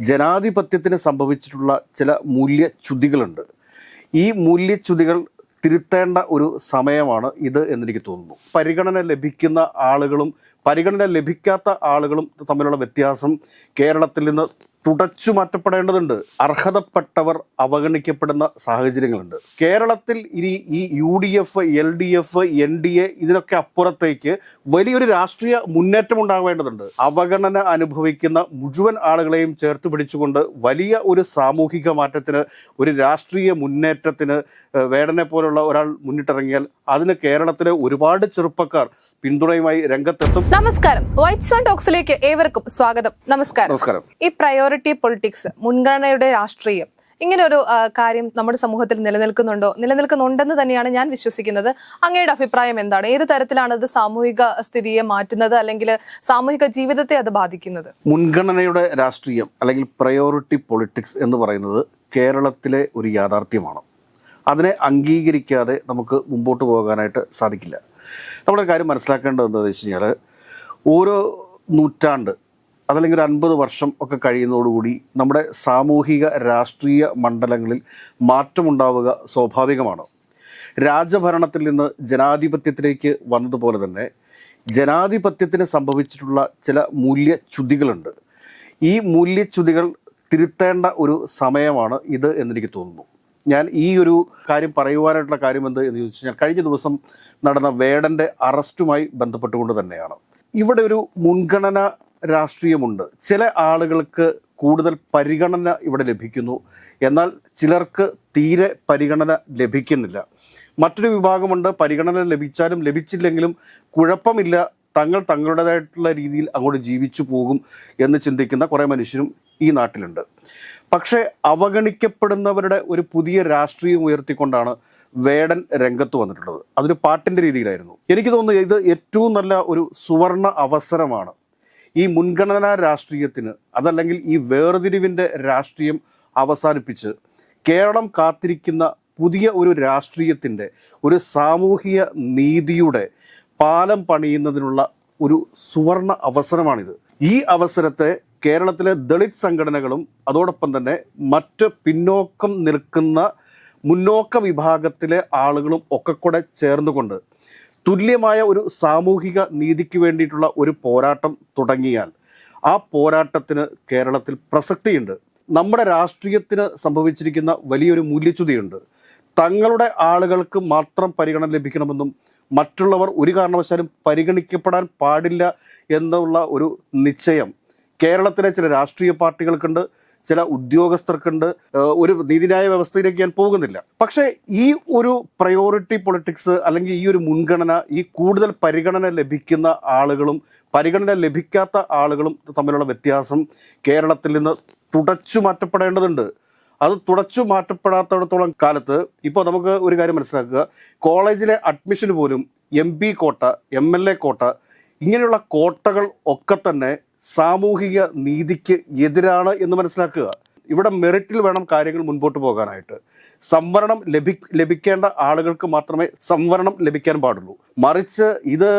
ജനാധിപത്യത്തിന് സംഭവിച്ചിട്ടുള്ള ചില മൂല്യച്യുതികളുണ്ട്. ഈ മൂല്യച്യുതികൾ തിരുത്തേണ്ട ഒരു സമയമാണ് ഇത് എന്നെനിക്ക് തോന്നുന്നു. പരിഗണന ലഭിക്കുന്ന ആളുകളും പരിഗണന ലഭിക്കാത്ത ആളുകളും തമ്മിലുള്ള വ്യത്യാസം കേരളത്തിൽ നിന്ന് തുടച്ചു മാറ്റപ്പെടേണ്ടതുണ്ട്. അർഹതപ്പെട്ടവർ അവഗണിക്കപ്പെടുന്ന സാഹചര്യങ്ങളുണ്ട്. കേരളത്തിൽ ഇനി ഈ U D F L D F N D A ഇതിനൊക്കെ അപ്പുറത്തേക്ക് വലിയൊരു രാഷ്ട്രീയ മുന്നേറ്റം ഉണ്ടാവേണ്ടതുണ്ട്. അവഗണന അനുഭവിക്കുന്ന മുഴുവൻ ആളുകളെയും ചേർത്ത് പിടിച്ചുകൊണ്ട് വലിയ ഒരു സാമൂഹിക മാറ്റത്തിന് ഒരു രാഷ്ട്രീയ മുന്നേറ്റത്തിന് വേടനെ പോലുള്ള ഒരാൾ മുന്നിട്ടിറങ്ങിയാൽ അതിന് കേരളത്തിലെ ഒരുപാട് ചെറുപ്പക്കാർ പിന്തുണയുമായി രംഗത്തെത്തും. നമസ്കാരം. വൈറ്റ് സ്വാൻ ടോക്സിലേക്ക് ഏവർക്കും സ്വാഗതം. നമസ്കാരം. നമസ്കാരം. ഈ പ്രയോറിറ്റി പൊളിറ്റിക്സ് മുൻഗണനയുടെ രാഷ്ട്രീയം ഇങ്ങനെ ഒരു കാര്യം നമ്മുടെ സമൂഹത്തിൽ നിലനിൽക്കുന്നുണ്ടോ? നിലനിൽക്കുന്നുണ്ടെന്ന് തന്നെയാണ് ഞാൻ വിശ്വസിക്കുന്നത്. അങ്ങയുടെ അഭിപ്രായം എന്താണ്? ഏത് തരത്തിലാണ് അത് സാമൂഹിക സ്ഥിതിയെ മാറ്റുന്നത് അല്ലെങ്കിൽ സാമൂഹിക ജീവിതത്തെ അത് ബാധിക്കുന്നത്? മുൻഗണനയുടെ രാഷ്ട്രീയം അല്ലെങ്കിൽ പ്രയോറിറ്റി പൊളിറ്റിക്സ് എന്ന് പറയുന്നത് കേരളത്തിലെ ഒരു യാഥാർത്ഥ്യമാണ്. അതിനെ അംഗീകരിക്കാതെ നമുക്ക് മുമ്പോട്ട് പോകാനായിട്ട് സാധിക്കില്ല. നമ്മുടെ കാര്യം മനസ്സിലാക്കേണ്ടത് എന്താണെന്ന് വെച്ച് കഴിഞ്ഞാൽ ഓരോ നൂറ്റാണ്ട് അതല്ലെങ്കിൽ ഒരു അൻപത് വർഷം ഒക്കെ കഴിയുന്നതോടുകൂടി നമ്മുടെ സാമൂഹിക രാഷ്ട്രീയ മണ്ഡലങ്ങളിൽ മാറ്റമുണ്ടാവുക സ്വാഭാവികമാണ്? രാജഭരണത്തിൽ നിന്ന് ജനാധിപത്യത്തിലേക്ക് വന്നതുപോലെ തന്നെ ജനാധിപത്യത്തിന് സംഭവിച്ചിട്ടുള്ള ചില മൂല്യച്യുതികളുണ്ട്. ഈ മൂല്യച്യുതികൾ തിരുത്തേണ്ട ഒരു സമയമാണ് ഇത് എന്നെനിക്ക് തോന്നുന്നു. ഞാൻ ഈ ഒരു കാര്യം പറയുവാനായിട്ടുള്ള കാര്യം എന്ത് എന്ന് ചോദിച്ചു കഴിഞ്ഞാൽ കഴിഞ്ഞ ദിവസം നടന്ന വേടന്റെ അറസ്റ്റുമായി ബന്ധപ്പെട്ടുകൊണ്ട് തന്നെയാണ്. ഇവിടെ ഒരു മുൻഗണന രാഷ്ട്രീയമുണ്ട്. ചില ആളുകൾക്ക് കൂടുതൽ പരിഗണന ഇവിടെ ലഭിക്കുന്നു. എന്നാൽ ചിലർക്ക് തീരെ പരിഗണന ലഭിക്കുന്നില്ല. മറ്റൊരു വിഭാഗമുണ്ട്. പരിഗണന ലഭിച്ചാലും ലഭിച്ചില്ലെങ്കിലും കുഴപ്പമില്ല. തങ്ങൾ തങ്ങളുടേതായിട്ടുള്ള രീതിയിൽ അങ്ങോട്ട് ജീവിച്ചു പോകും എന്ന് ചിന്തിക്കുന്ന കുറേ മനുഷ്യരും ഈ നാട്ടിലുണ്ട്. പക്ഷേ അവഗണിക്കപ്പെടുന്നവരുടെ ഒരു പുതിയ രാഷ്ട്രീയം ഉയർത്തിക്കൊണ്ടാണ് വേടൻ രംഗത്ത് വന്നിട്ടുള്ളത്. അതൊരു പാട്ടിന്റെ രീതിയിലായിരുന്നു. എനിക്ക് തോന്നുന്നു ഇത് ഏറ്റവും നല്ല ഒരു സുവർണ അവസരമാണ്. ഈ മുൻഗണനാ രാഷ്ട്രീയത്തിന് അതല്ലെങ്കിൽ ഈ വേർതിരിവിന്റെ രാഷ്ട്രീയം അവസാനിപ്പിച്ച് കേരളം കാത്തിരിക്കുന്ന പുതിയ ഒരു രാഷ്ട്രീയത്തിന്റെ ഒരു സാമൂഹിക നീതിയുടെ പാലം പണിയുന്നതിനുള്ള ഒരു സുവർണ അവസരമാണിത്. ഈ അവസരത്തെ കേരളത്തിലെ ദളിത് സംഘടനകളും അതോടൊപ്പം തന്നെ മറ്റ് പിന്നോക്കം നിൽക്കുന്ന മുന്നോക്ക വിഭാഗത്തിലെ ആളുകളും ഒക്കെ കൂടെ ചേർന്നുകൊണ്ട് തുല്യമായ ഒരു സാമൂഹിക നീതിക്ക് വേണ്ടിയിട്ടുള്ള ഒരു പോരാട്ടം തുടങ്ങിയാൽ ആ പോരാട്ടത്തിന് കേരളത്തിൽ പ്രസക്തിയുണ്ട്. നമ്മുടെ രാഷ്ട്രീയത്തിന് സംഭവിച്ചിരിക്കുന്ന വലിയൊരു മൂല്യച്യുതിയുണ്ട്. തങ്ങളുടെ ആളുകൾക്ക് മാത്രം പരിഗണന ലഭിക്കണമെന്നും മറ്റുള്ളവർ ഒരു കാരണവശാലും പരിഗണിക്കപ്പെടാൻ പാടില്ല എന്നുള്ള ഒരു നിശ്ചയം കേരളത്തിലെ ചില രാഷ്ട്രീയ പാർട്ടികൾക്കുണ്ട് ചില ഉദ്യോഗസ്ഥർക്കുണ്ട്. ഒരു നീതിന്യായ വ്യവസ്ഥയിലേക്ക് ഞാൻ പോകുന്നില്ല. പക്ഷേ ഈ ഒരു പ്രയോറിറ്റി പൊളിറ്റിക്സ് അല്ലെങ്കിൽ ഈ ഒരു മുൻഗണന ഈ കൂടുതൽ പരിഗണന ലഭിക്കുന്ന ആളുകളും പരിഗണന ലഭിക്കാത്ത ആളുകളും തമ്മിലുള്ള വ്യത്യാസം കേരളത്തിൽ നിന്ന് തുടച്ചു മാറ്റപ്പെടേണ്ടതുണ്ട്. അത് തുടച്ചു മാറ്റപ്പെടാത്തിടത്തോളം കാലത്ത് ഇപ്പോൾ നമുക്ക് ഒരു കാര്യം മനസ്സിലാക്കുക. കോളേജിലെ അഡ്മിഷന് പോലും എം കോട്ട എ കോട്ട ഇങ്ങനെയുള്ള കോട്ടകൾ ഒക്കെ തന്നെ സാമൂഹിക നീതിക്ക് എതിരാണ് എന്ന് മനസ്സിലാക്കുക. ഇവിടെ മെറിറ്റിൽ വേണം കാര്യങ്ങൾ മുൻപോട്ട് പോകാനായിട്ട്. സംവരണം ലഭി ലഭിക്കേണ്ട ആളുകൾക്ക് മാത്രമേ സംവരണം ലഭിക്കാൻ പാടുള്ളൂ. മറിച്ച് ഇത്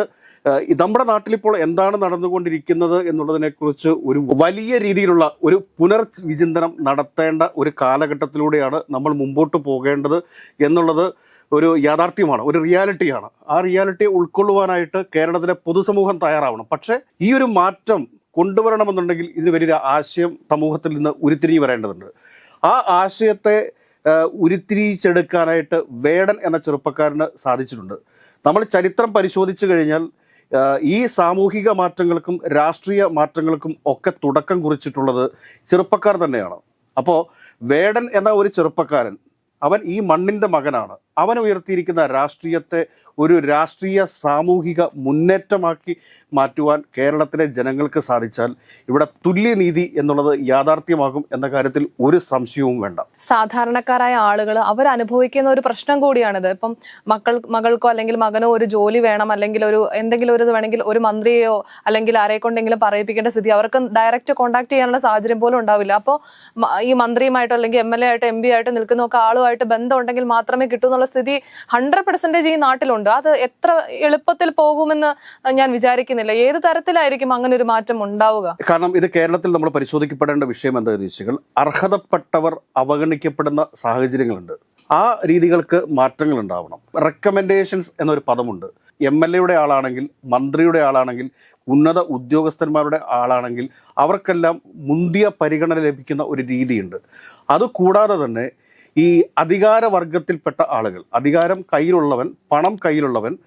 നമ്മുടെ നാട്ടിലിപ്പോൾ എന്താണ് നടന്നുകൊണ്ടിരിക്കുന്നത് എന്നുള്ളതിനെക്കുറിച്ച് ഒരു വലിയ രീതിയിലുള്ള ഒരു പുനർവിചിന്തനം നടത്തേണ്ട ഒരു കാലഘട്ടത്തിലൂടെയാണ് നമ്മൾ മുമ്പോട്ട് പോകേണ്ടത് എന്നുള്ളത് ഒരു യാഥാർത്ഥ്യമാണ് ഒരു റിയാലിറ്റിയാണ്. ആ റിയാലിറ്റി ഉൾക്കൊള്ളുവാനായിട്ട് കേരളത്തിലെ പൊതുസമൂഹം തയ്യാറാവണം. പക്ഷേ ഈ ഒരു മാറ്റം കൊണ്ടുവരണമെന്നുണ്ടെങ്കിൽ ഇതിന് വലിയൊരു ആശയം സമൂഹത്തിൽ നിന്ന് ഉരുത്തിരിഞ്ഞ് വരേണ്ടതുണ്ട്. ആ ആശയത്തെ ഉരുത്തിരിച്ചെടുക്കാനായിട്ട് വേടൻ എന്ന ചെറുപ്പക്കാരന് സാധിച്ചിട്ടുണ്ട്. നമ്മൾ ചരിത്രം പരിശോധിച്ചു കഴിഞ്ഞാൽ ഈ സാമൂഹിക മാറ്റങ്ങൾക്കും രാഷ്ട്രീയ മാറ്റങ്ങൾക്കും ഒക്കെ തുടക്കം കുറിച്ചിട്ടുള്ളത് ചെറുപ്പക്കാർ തന്നെയാണ്. അപ്പോൾ വേടൻ എന്ന ഒരു ചെറുപ്പക്കാരൻ അവൻ ഈ മണ്ണിന്റെ മകനാണ്. അവൻ ഉയർത്തിയിരിക്കുന്ന രാഷ്ട്രീയത്തെ ഒരു രാഷ്ട്രീയ സാമൂഹിക മുന്നേറ്റമാക്കി മാറ്റുവാൻ കേരളത്തിലെ ജനങ്ങൾക്ക് സാധിച്ചാൽ ഇവിടെ തുല്യനീതി എന്നുള്ളത് യാഥാർത്ഥ്യമാകും എന്ന കാര്യത്തിൽ ഒരു സംശയവും വേണ്ട. സാധാരണക്കാരായ ആളുകൾ അവർ അനുഭവിക്കുന്ന ഒരു പ്രശ്നം കൂടിയാണിത്. ഇപ്പം മക്കൾ മകൾക്കോ അല്ലെങ്കിൽ മകനോ ഒരു ജോലി വേണം അല്ലെങ്കിൽ ഒരു എന്തെങ്കിലും ഒരു ഇത് വേണമെങ്കിൽ ഒരു മന്ത്രിയെയോ അല്ലെങ്കിൽ ആരെ കൊണ്ടെങ്കിലും പറയിപ്പിക്കേണ്ട സ്ഥിതി അവർക്ക് ഡയറക്റ്റ് കോൺടാക്ട് ചെയ്യാനുള്ള സാഹചര്യം പോലും ഉണ്ടാവില്ല. അപ്പോൾ ഈ മന്ത്രിയുമായിട്ടോ അല്ലെങ്കിൽ എം എൽ എ ആയിട്ട് എം പി ആയിട്ട് നിൽക്കുന്നൊക്കെ ആളുമായിട്ട് ബന്ധമുണ്ടെങ്കിൽ മാത്രമേ കിട്ടൂ എന്നുള്ള സ്ഥിതി ഹൺഡ്രഡ് പെർസെന്റേജ് ഈ നാട്ടിലുണ്ട്. മാറ്റമുണ്ട് അത് എത്ര എളുപ്പത്തിൽ പോകുമെന്ന് ഞാൻ വിചാരിക്കുന്നില്ല. ഏത് തരത്തിലായിരിക്കും അങ്ങനെ ഒരു മാറ്റം ഉണ്ടാവുക? കാരണം ഇത് കേരളത്തിൽ നമ്മൾ പരിശോധിക്കപ്പെടേണ്ട വിഷയം എന്താണെന്ന് വെച്ചാൽ അർഹതപ്പെട്ടവർ അവഗണിക്കപ്പെടുന്ന സാഹചര്യങ്ങളുണ്ട്. ആ രീതികൾക്ക് മാറ്റങ്ങൾ ഉണ്ടാവണം. റെക്കമെൻഡേഷൻസ് എന്നൊരു പദമുണ്ട്. എം എൽ എയുടെ ആളാണെങ്കിൽ മന്ത്രിയുടെ ആളാണെങ്കിൽ ഉന്നത ഉദ്യോഗസ്ഥന്മാരുടെ ആളാണെങ്കിൽ അവർക്കെല്ലാം മുന്തിയ പരിഗണന ലഭിക്കുന്ന ഒരു രീതിയുണ്ട്. അതുകൂടാതെ തന്നെ ഈ അധികാര അധികാരവർഗത്തിൽപ്പെട്ട ആളുകൾ അധികാരം കയ്യിലുള്ളവൻ പണം കയ്യിലുള്ളവൻ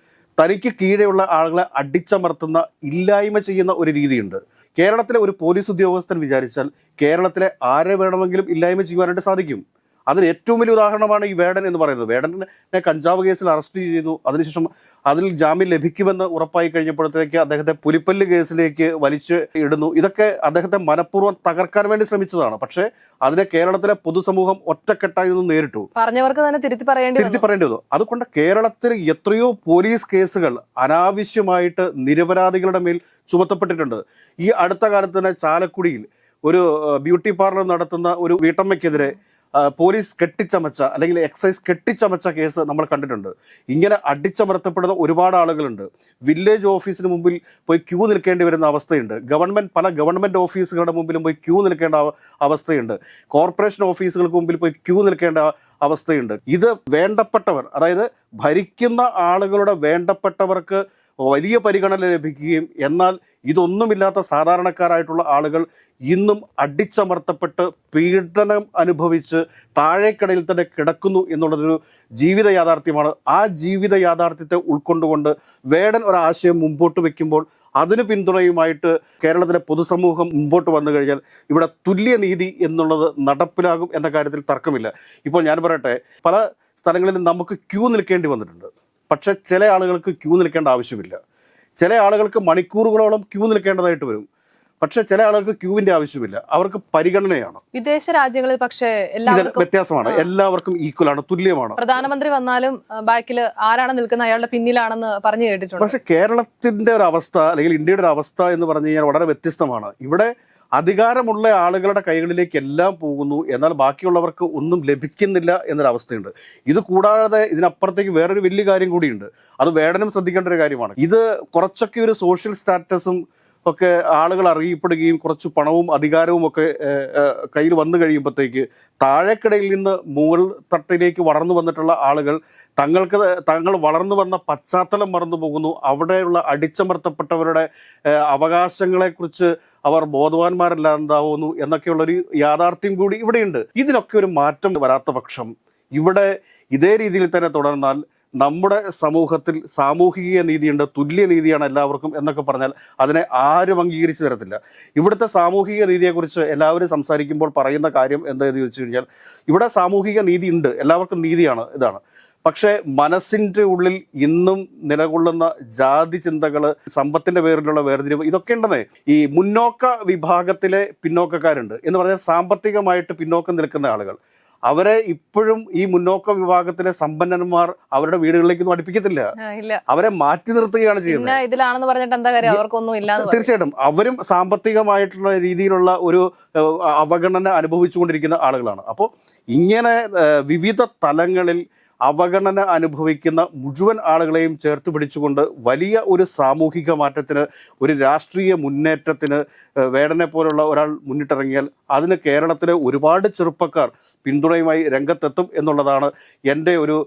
തനിക്ക് കീഴെയുള്ള ആളുകളെ അടിച്ചമർത്തുന്ന ഇല്ലായ്മ ചെയ്യുന്ന ഒരു രീതിയുണ്ട്. കേരളത്തിലെ ഒരു പോലീസ് ഉദ്യോഗസ്ഥൻ വിചാരിച്ചാൽ കേരളത്തിലെ ആരെ വേണമെങ്കിലും ഇല്ലായ്മ ചെയ്യുവാനായിട്ട് സാധിക്കും. അതിന് ഏറ്റവും വലിയ ഉദാഹരണമാണ് ഈ വേടൻ എന്ന് പറയുന്നത്. വേടനെ കഞ്ചാവ് കേസിൽ അറസ്റ്റ് ചെയ്തു. അതിനുശേഷം അതിൽ ജാമ്യം ലഭിക്കുമെന്ന് ഉറപ്പായി കഴിഞ്ഞപ്പോഴത്തേക്ക് അദ്ദേഹത്തെ പുലിപ്പല്ല് കേസിലേക്ക് വലിച്ച് ഇടുന്നു. ഇതൊക്കെ അദ്ദേഹത്തെ മനഃപൂർവം തകർക്കാൻ വേണ്ടി ശ്രമിച്ചതാണ്. പക്ഷേ അതിനെ കേരളത്തിലെ പൊതുസമൂഹം ഒറ്റക്കെട്ടായി നിന്ന് നേരിട്ടു. പറഞ്ഞവർക്ക് തന്നെ തിരുത്തി പറയേണ്ടി തിരുത്തി പറയേണ്ടി വന്നു. അതുകൊണ്ട് കേരളത്തിൽ എത്രയോ പോലീസ് കേസുകൾ അനാവശ്യമായിട്ട് നിരപരാധികളുടെ മേൽ ചുമത്തപ്പെട്ടിട്ടുണ്ട്. ഈ അടുത്ത കാലത്ത് തന്നെ ചാലക്കുടിയിൽ ഒരു ബ്യൂട്ടി പാർലർ നടത്തുന്ന ഒരു വീട്ടമ്മയ്ക്കെതിരെ പോലീസ് കെട്ടിച്ചമച്ച അല്ലെങ്കിൽ എക്സൈസ് കെട്ടിച്ചമച്ച കേസ് നമ്മൾ കണ്ടിട്ടുണ്ട്. ഇങ്ങനെ അടിച്ചമർത്തപ്പെടുന്ന ഒരുപാട് ആളുകളുണ്ട്. വില്ലേജ് ഓഫീസിന് മുമ്പിൽ പോയി ക്യൂ നിൽക്കേണ്ടി വരുന്ന അവസ്ഥയുണ്ട്. ഗവൺമെന്റ് പല ഗവൺമെന്റ് ഓഫീസുകളുടെ മുമ്പിലും പോയി ക്യൂ നിൽക്കേണ്ട അവസ്ഥയുണ്ട്. കോർപ്പറേഷൻ ഓഫീസുകൾക്ക് മുമ്പിൽ പോയി ക്യൂ നിൽക്കേണ്ട അവസ്ഥയുണ്ട്. ഇത് വേണ്ടപ്പെട്ടവർ അതായത് ഭരിക്കുന്ന ആളുകളുടെ വേണ്ടപ്പെട്ടവർക്ക് വലിയ പരിഗണന ലഭിക്കുകയും എന്നാൽ ഇതൊന്നുമില്ലാത്ത സാധാരണക്കാരായിട്ടുള്ള ആളുകൾ ഇന്നും അടിച്ചമർത്തപ്പെട്ട് പീഡനം അനുഭവിച്ച് താഴേക്കടയിൽ തന്നെ കിടക്കുന്നു എന്നുള്ളതൊരു ജീവിത യാഥാർത്ഥ്യമാണ്. ആ ജീവിത യാഥാർത്ഥ്യത്തെ ഉൾക്കൊണ്ടുകൊണ്ട് വേടൻ ഒരാശയം മുമ്പോട്ട് വെക്കുമ്പോൾ അതിന് പിന്തുണയുമായിട്ട് കേരളത്തിലെ പൊതുസമൂഹം മുമ്പോട്ട് വന്നു കഴിഞ്ഞാൽ ഇവിടെ തുല്യനീതി എന്നുള്ളത് നടപ്പിലാകും എന്ന കാര്യത്തിൽ തർക്കമില്ല. ഇപ്പോൾ ഞാൻ പറയട്ടെ പല സ്ഥലങ്ങളിലും നമുക്ക് ക്യൂ നിൽക്കേണ്ടി വന്നിട്ടുണ്ട്. പക്ഷെ ചില ആളുകൾക്ക് ക്യൂ നിൽക്കേണ്ട ആവശ്യമില്ല. ചില ആളുകൾക്ക് മണിക്കൂറുകളോളം ക്യൂ നിൽക്കേണ്ടതായിട്ട് വരും. പക്ഷെ ചില ആളുകൾക്ക് ക്യൂവിന്റെ ആവശ്യമില്ല. അവർക്ക് പരിഗണനയാണ്. വിദേശ രാജ്യങ്ങളിൽ പക്ഷേ വ്യത്യാസമാണ്. എല്ലാവർക്കും ഈക്വൽ ആണ് തുല്യമാണ്. പ്രധാനമന്ത്രി വന്നാലും ബാക്കിൽ ആരാണ് നിൽക്കുന്നത് അയാളുടെ പിന്നിലാണെന്ന് പറഞ്ഞു കേട്ടിട്ടുണ്ട്. പക്ഷെ കേരളത്തിന്റെ ഒരു അവസ്ഥ അല്ലെങ്കിൽ ഇന്ത്യയുടെ ഒരു അവസ്ഥ എന്ന് പറഞ്ഞു കഴിഞ്ഞാൽ വളരെ വ്യത്യസ്തമാണ്. ഇവിടെ അധികാരമുള്ള ആളുകളുടെ കൈകളിലേക്ക് എല്ലാം പോകുന്നു. എന്നാൽ ബാക്കിയുള്ളവർക്ക് ഒന്നും ലഭിക്കുന്നില്ല എന്നൊരവസ്ഥയുണ്ട്. ഇത് കൂടാതെ ഇതിനപ്പുറത്തേക്ക് വേറൊരു വലിയ കാര്യം കൂടിയുണ്ട്. അത് വേടനും ശ്രദ്ധിക്കേണ്ട ഒരു കാര്യമാണ്. ഇത് കുറച്ചൊക്കെ ഒരു സോഷ്യൽ സ്റ്റാറ്റസും ഒക്കെ ആളുകൾ അറിയപ്പെടുകയും കുറച്ച് പണവും അധികാരവും ഒക്കെ കയ്യിൽ വന്നു കഴിയുമ്പോഴത്തേക്ക് താഴേക്കിടയിൽ നിന്ന് മുകൾ തട്ടിലേക്ക് വളർന്നു വന്നിട്ടുള്ള ആളുകൾ തങ്ങൾക്ക് തങ്ങൾ വളർന്നു വന്ന പശ്ചാത്തലം മറന്നു പോകുന്നു. അവിടെയുള്ള അടിച്ചമർത്തപ്പെട്ടവരുടെ അവകാശങ്ങളെക്കുറിച്ച് അവർ ബോധവാന്മാരല്ലാതാവുന്നു എന്നൊക്കെയുള്ളൊരു യാഥാർത്ഥ്യം കൂടി ഇവിടെയുണ്ട്. ഇതിനൊക്കെ ഒരു മാറ്റം വരാത്ത പക്ഷം ഇവിടെ ഇതേ രീതിയിൽ തന്നെ തുടർന്നാൽ നമ്മുടെ സമൂഹത്തിൽ സാമൂഹിക നീതിയുണ്ട് തുല്യ നീതിയാണ് എല്ലാവർക്കും എന്നൊക്കെ പറഞ്ഞാൽ അതിനെ ആരും അംഗീകരിച്ചു തരത്തില്ല. ഇവിടുത്തെ സാമൂഹിക നീതിയെക്കുറിച്ച് എല്ലാവരും സംസാരിക്കുമ്പോൾ പറയുന്ന കാര്യം എന്താണെന്ന് ചോദിച്ചു കഴിഞ്ഞാൽ ഇവിടെ സാമൂഹിക നീതി ഉണ്ട് എല്ലാവർക്കും നീതിയാണ് ഇതാണ്. പക്ഷേ മനസ്സിന്റെ ഉള്ളിൽ ഇന്നും നിലകൊള്ളുന്ന ജാതി ചിന്തകൾ സമ്പത്തിന്റെ പേരിലുള്ള വേർതിരിവ് ഇതൊക്കെ ഉണ്ടെന്നേ. ഈ മുന്നോക്ക വിഭാഗത്തിലെ പിന്നോക്കക്കാരുണ്ട് എന്ന് പറഞ്ഞാൽ സാമ്പത്തികമായിട്ട് പിന്നോക്കം നിൽക്കുന്ന ആളുകൾ. അവരെ ഇപ്പോഴും ഈ മുന്നോക്ക വിഭാഗത്തിലെ സമ്പന്നന്മാർ അവരുടെ വീടുകളിലേക്കൊന്നും അടുപ്പിക്കത്തില്ല. അവരെ മാറ്റി നിർത്തുകയാണ് ചെയ്യുന്നത്. ഇതിലാണെന്ന് പറഞ്ഞിട്ട് എന്താ കാര്യം? അവർക്കൊന്നും ഇല്ല. തീർച്ചയായിട്ടും. അവരും സാമ്പത്തികമായിട്ടുള്ള രീതിയിലുള്ള ഒരു അവഗണന അനുഭവിച്ചുകൊണ്ടിരിക്കുന്ന ആളുകളാണ്. അപ്പോൾ ഇങ്ങനെ വിവിധ തലങ്ങളിൽ അവഗണന അനുഭവിക്കുന്ന മുഴുവൻ ആളുകളെയും ചേർത്ത് പിടിച്ചുകൊണ്ട് വലിയ ഒരു സാമൂഹിക മാറ്റത്തിന് ഒരു രാഷ്ട്രീയ മുന്നേറ്റത്തിന് വേടനെ പോലുള്ള ഒരാൾ മുന്നിട്ടിറങ്ങിയാൽ അതിന് കേരളത്തിലെ ഒരുപാട് ചെറുപ്പക്കാർ പിന്തുണയുമായി രംഗത്തെത്തും എന്നുള്ളതാണ് എന്റെ ഒരു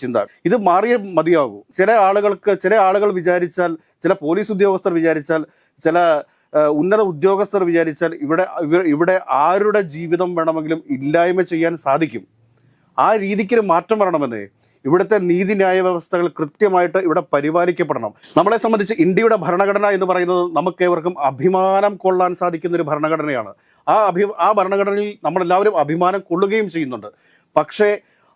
ചിന്ത. ഇത് മാറിയ മതിയാകൂ. ചില ആളുകൾക്ക് ചില ആളുകൾ വിചാരിച്ചാൽ ചില പോലീസ് ഉദ്യോഗസ്ഥർ വിചാരിച്ചാൽ ചില ഉന്നത ഉദ്യോഗസ്ഥർ വിചാരിച്ചാൽ ഇവിടെ ഇവിടെ ആരുടെ ജീവിതം വേണമെങ്കിലും ഇല്ലായ്മ ചെയ്യാൻ സാധിക്കും. ആ രീതിക്കൊരു മാറ്റം വരണമെന്നേ ഇവിടുത്തെ നീതിന്യായ വ്യവസ്ഥകൾ കൃത്യമായിട്ട് ഇവിടെ പരിപാലിക്കപ്പെടണം. നമ്മളെ സംബന്ധിച്ച് ഇന്ത്യയുടെ ഭരണഘടന എന്ന് പറയുന്നത് നമുക്കേവർക്കും അഭിമാനം കൊള്ളാൻ സാധിക്കുന്ന ഒരു ഭരണഘടനയാണ്. ആ അഭി ആ ഭരണഘടനയിൽ നമ്മളെല്ലാവരും അഭിമാനം കൊള്ളുകയും ചെയ്യുന്നുണ്ട്. പക്ഷേ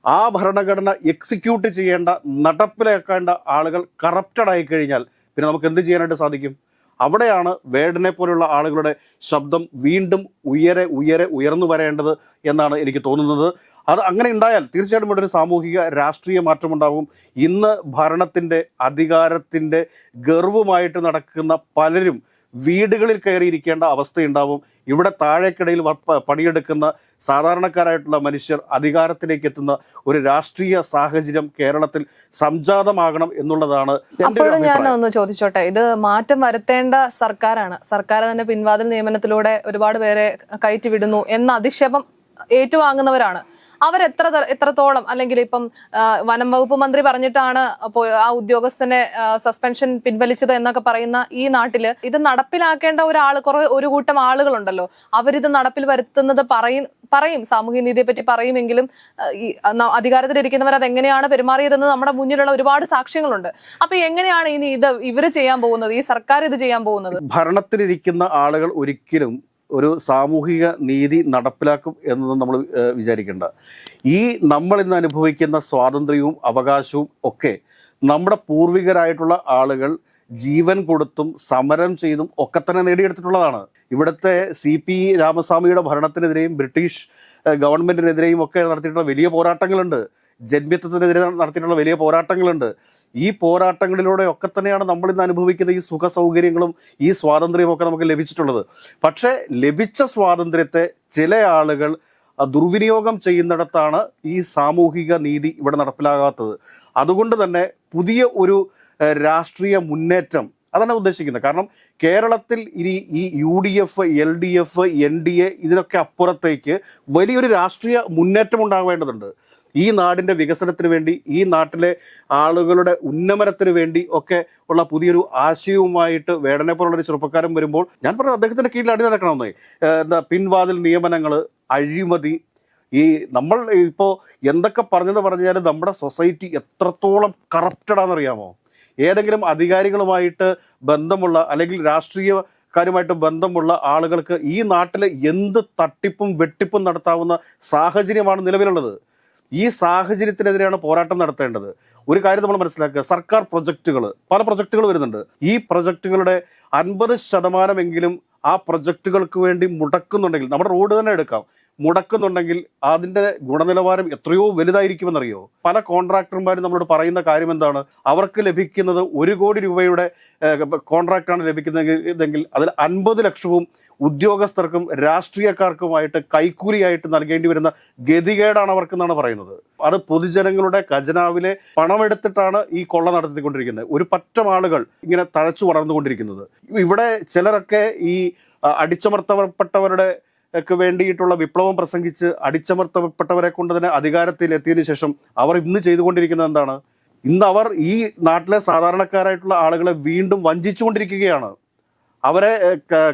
ആ ഭരണഘടന എക്സിക്യൂട്ട് ചെയ്യേണ്ട നടപ്പിലാക്കേണ്ട ആളുകൾ കറപ്റ്റഡ് ആയി കഴിഞ്ഞാൽ പിന്നെ നമുക്ക് എന്ത് ചെയ്യാനായിട്ട് സാധിക്കും? അവിടെയാണ് വേടനെ പോലുള്ള ആളുകളുടെ ശബ്ദം വീണ്ടും ഉയരെ ഉയരെ ഉയർന്നു വരേണ്ടത് എന്നാണ് എനിക്ക് തോന്നുന്നത്. അത് അങ്ങനെ ഉണ്ടായാൽ തീർച്ചയായിട്ടും ഇവിടെ ഒരു സാമൂഹിക രാഷ്ട്രീയ മാറ്റമുണ്ടാകും. ഇന്ന് ഭരണത്തിന്റെ അധികാരത്തിന്റെ ഗർവുമായിട്ട് നടക്കുന്ന പലരും വീടുകളിൽ കയറിയിരിക്കേണ്ട അവസ്ഥയുണ്ടാവും. ഇവിടെ താഴേക്കിടയിൽ പണിയെടുക്കുന്ന സാധാരണക്കാരായിട്ടുള്ള മനുഷ്യർ അധികാരത്തിലേക്ക് എത്തുന്ന ഒരു രാഷ്ട്രീയ സാഹചര്യം കേരളത്തിൽ സംജാതമാകണം എന്നുള്ളതാണ് അപ്പോഴും ഞാൻ ഒന്ന് ചോദിച്ചോട്ടെ ഇത് മാറ്റം വരുത്തേണ്ട സർക്കാരാണ്. സർക്കാർ തന്നെ പിൻവാതിൽ നിയമനത്തിലൂടെ ഒരുപാട് പേരെ കയറ്റി വിടുന്നു എന്ന അധിക്ഷേപം ഏറ്റുവാങ്ങുന്നവരാണ്. അവരെത്ര എത്ര എത്രത്തോളം അല്ലെങ്കിൽ ഇപ്പം വനം വകുപ്പ് മന്ത്രി പറഞ്ഞിട്ടാണ് ആ ഉദ്യോഗസ്ഥനെ സസ്പെൻഷൻ പിൻവലിച്ചത് എന്നൊക്കെ പറയുന്ന ഈ നാട്ടിൽ ഇത് നടപ്പിലാക്കേണ്ട ഒരാൾ കുറെ ഒരു കൂട്ടം ആളുകളുണ്ടല്ലോ. അവരിത് നടപ്പിൽ വരുത്തുന്നത് പറയും പറയും. സാമൂഹ്യ നീതിയെ പറ്റി പറയുമെങ്കിലും അധികാരത്തിലിരിക്കുന്നവർ ഈ എങ്ങനെയാണ് പെരുമാറിയതെന്ന് നമ്മുടെ മുന്നിലുള്ള ഒരുപാട് സാക്ഷ്യങ്ങളുണ്ട്. അപ്പൊ എങ്ങനെയാണ് ഇനി ഇത് ഇവർ ചെയ്യാൻ പോകുന്നത്? ഈ സർക്കാർ ഇത് ചെയ്യാൻ പോകുന്നത്? ഭരണത്തിലിരിക്കുന്ന ആളുകൾ ഒരിക്കലും ഒരു സാമൂഹിക നീതി നടപ്പിലാക്കും എന്നൊന്നും നമ്മൾ വിചാരിക്കേണ്ട. ഈ നമ്മൾ ഇന്ന് അനുഭവിക്കുന്ന സ്വാതന്ത്ര്യവും അവകാശവും ഒക്കെ നമ്മുടെ പൂർവികരായിട്ടുള്ള ആളുകൾ ജീവൻ കൊടുത്തും സമരം ചെയ്തും ഒക്കെ തന്നെ നേടിയെടുത്തിട്ടുള്ളതാണ്. ഇവിടുത്തെ സി പി രാമസ്വാമിയുടെ ഭരണത്തിനെതിരെയും ബ്രിട്ടീഷ് ഗവൺമെന്റിനെതിരെയും ഒക്കെ നടത്തിയിട്ടുള്ള വലിയ പോരാട്ടങ്ങളുണ്ട്. ജന്മിത്വത്തിനെതിരെ നടത്തിയിട്ടുള്ള വലിയ പോരാട്ടങ്ങളുണ്ട്. ഈ പോരാട്ടങ്ങളിലൂടെ ഒക്കെ തന്നെയാണ് നമ്മൾ ഇന്ന് അനുഭവിക്കുന്ന ഈ സുഖ സൗകര്യങ്ങളും ഈ സ്വാതന്ത്ര്യവും ഒക്കെ നമുക്ക് ലഭിച്ചിട്ടുള്ളത്. പക്ഷേ ലഭിച്ച സ്വാതന്ത്ര്യത്തെ ചില ആളുകൾ ദുർവിനിയോഗം ചെയ്യുന്നിടത്താണ് ഈ സാമൂഹിക നീതി ഇവിടെ നടപ്പിലാകാത്തത്. അതുകൊണ്ട് തന്നെ പുതിയ ഒരു രാഷ്ട്രീയ മുന്നേറ്റം അതാണ് ഉദ്ദേശിക്കുന്നത്. കാരണം കേരളത്തിൽ ഇനി ഈ U D F L D F N D A ഇതിനൊക്കെ അപ്പുറത്തേക്ക് വലിയൊരു രാഷ്ട്രീയ മുന്നേറ്റം ഉണ്ടാവേണ്ടതുണ്ട് ഈ നാടിന്റെ വികസനത്തിന് വേണ്ടി ഈ നാട്ടിലെ ആളുകളുടെ ഉന്നമനത്തിന് വേണ്ടി ഒക്കെ ഉള്ള പുതിയൊരു ആശയവുമായിട്ട് വേടനെ പോലുള്ളൊരു ചെറുപ്പക്കാരൻ വരുമ്പോൾ ഞാൻ പറഞ്ഞത് അദ്ദേഹത്തിന്റെ കീഴിൽ അടി നടക്കണമെന്നേ. എന്താ പിൻവാതിൽ നിയമനങ്ങൾ അഴിമതി ഈ നമ്മൾ ഇപ്പോൾ എന്തൊക്കെ പറഞ്ഞെന്ന് പറഞ്ഞാൽ നമ്മുടെ സൊസൈറ്റി എത്രത്തോളം കറപ്റ്റഡാണെന്നറിയാമോ ഏതെങ്കിലും അധികാരികളുമായിട്ട് ബന്ധമുള്ള അല്ലെങ്കിൽ രാഷ്ട്രീയക്കാരുമായിട്ട് ബന്ധമുള്ള ആളുകൾക്ക് ഈ നാട്ടിലെ എന്ത് തട്ടിപ്പും വെട്ടിപ്പും നടത്താവുന്ന സാഹചര്യമാണ് നിലവിലുള്ളത്. ഈ സാഹചര്യത്തിനെതിരെയാണ് പോരാട്ടം നടത്തേണ്ടത്. ഒരു കാര്യം നമ്മൾ മനസ്സിലാക്കുക സർക്കാർ പ്രൊജക്റ്റുകൾ പല പ്രൊജക്റ്റുകൾ വരുന്നുണ്ട്. ഈ പ്രൊജക്റ്റുകളുടെ അൻപത് ശതമാനമെങ്കിലും ആ പ്രൊജക്റ്റുകൾക്ക് വേണ്ടി മുടക്കുന്നുണ്ടെങ്കിൽ നമ്മുടെ റോഡ് തന്നെ എടുക്കാം. മുടക്കുന്നുണ്ടെങ്കിൽ അതിന്റെ ഗുണനിലവാരം എത്രയോ വലുതായിരിക്കുമെന്നറിയോ? പല കോൺട്രാക്ടർമാരും നമ്മളോട് പറയുന്ന കാര്യം എന്താണ് അവർക്ക് ലഭിക്കുന്നത് ഒരു കോടി രൂപയുടെ കോൺട്രാക്റ്റാണ് ലഭിക്കുന്നതെങ്കിൽ അതിൽ അൻപത് ലക്ഷവും ഉദ്യോഗസ്ഥർക്കും രാഷ്ട്രീയക്കാർക്കുമായിട്ട് കൈക്കൂലിയായിട്ട് നൽകേണ്ടി വരുന്ന ഗതികേടാണ് അവർക്കെന്നാണ് പറയുന്നത്. അത് പൊതുജനങ്ങളുടെ ഖജനാവിലെ പണമെടുത്തിട്ടാണ് ഈ കൊള്ള നടത്തിക്കൊണ്ടിരിക്കുന്നത്. ഒരു പറ്റം ആളുകൾ ഇങ്ങനെ തഴച്ചു വളർന്നുകൊണ്ടിരിക്കുന്നത്. ഇവിടെ ചിലരൊക്കെ ഈ അടിച്ചമർത്തപ്പെട്ടവരുടെ ഒക്കെ വേണ്ടിയിട്ടുള്ള വിപ്ലവം പ്രസംഗിച്ച് അടിച്ചമർത്തപ്പെട്ടവരെ കൊണ്ട് തന്നെ അധികാരത്തിൽ എത്തിയതിനു ശേഷം അവർ ഇന്ന് ചെയ്തുകൊണ്ടിരിക്കുന്നത് എന്താണ്? ഇന്ന് അവർ ഈ നാട്ടിലെ സാധാരണക്കാരായിട്ടുള്ള ആളുകളെ വീണ്ടും വഞ്ചിച്ചുകൊണ്ടിരിക്കുകയാണ്. അവരെ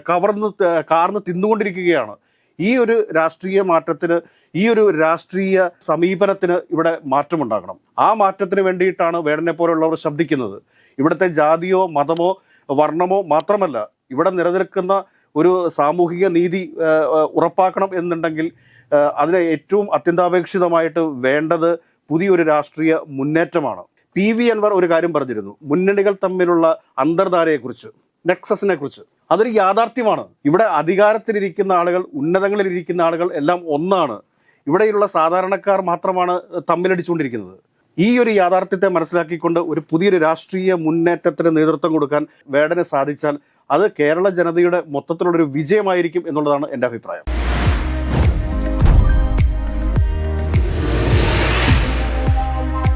കവർന്ന് കാർന്ന് തിന്നുകൊണ്ടിരിക്കുകയാണ്. ഈ ഒരു രാഷ്ട്രീയ മാറ്റത്തിന് ഈ ഒരു രാഷ്ട്രീയ സമീപനത്തിന് ഇവിടെ മാറ്റമുണ്ടാകണം. ആ മാറ്റത്തിന് വേണ്ടിയിട്ടാണ് വേടനെ പോലുള്ളവർ ശബ്ദിക്കുന്നത് ഇവിടുത്തെ ജാതിയോ മതമോ വർണമോ മാത്രമല്ല ഇവിടെ നിലനിൽക്കുന്ന ഒരു സാമൂഹിക നീതി ഉറപ്പാക്കണം എന്നുണ്ടെങ്കിൽ അതിന് ഏറ്റവും അത്യന്താപേക്ഷിതമായിട്ട് വേണ്ടത് പുതിയൊരു രാഷ്ട്രീയ മുന്നേറ്റമാണ്. പി വി അൻവർ ഒരു കാര്യം പറഞ്ഞിരുന്നു. മുന്നണികൾ തമ്മിലുള്ള അന്തർധാരയെക്കുറിച്ച് നെക്സസിനെ കുറിച്ച് അതൊരു യാഥാർത്ഥ്യമാണ്. ഇവിടെ അധികാരത്തിലിരിക്കുന്ന ആളുകൾ ഉന്നതങ്ങളിലിരിക്കുന്ന ആളുകൾ എല്ലാം ഒന്നാണ്. ഇവിടെയുള്ള സാധാരണക്കാർ മാത്രമാണ് തമ്മിലടിച്ചുകൊണ്ടിരിക്കുന്നത്. ഈ ഒരു യാഥാർത്ഥ്യത്തെ മനസ്സിലാക്കിക്കൊണ്ട് ഒരു പുതിയൊരു രാഷ്ട്രീയ മുന്നേറ്റത്തിന് നേതൃത്വം കൊടുക്കാൻ വേടനെ സാധിച്ചാൽ അത് കേരള ജനതയുടെ മൊത്തത്തിലുള്ളൊരു വിജയമായിരിക്കും എന്നുള്ളതാണ് എന്റെ അഭിപ്രായം.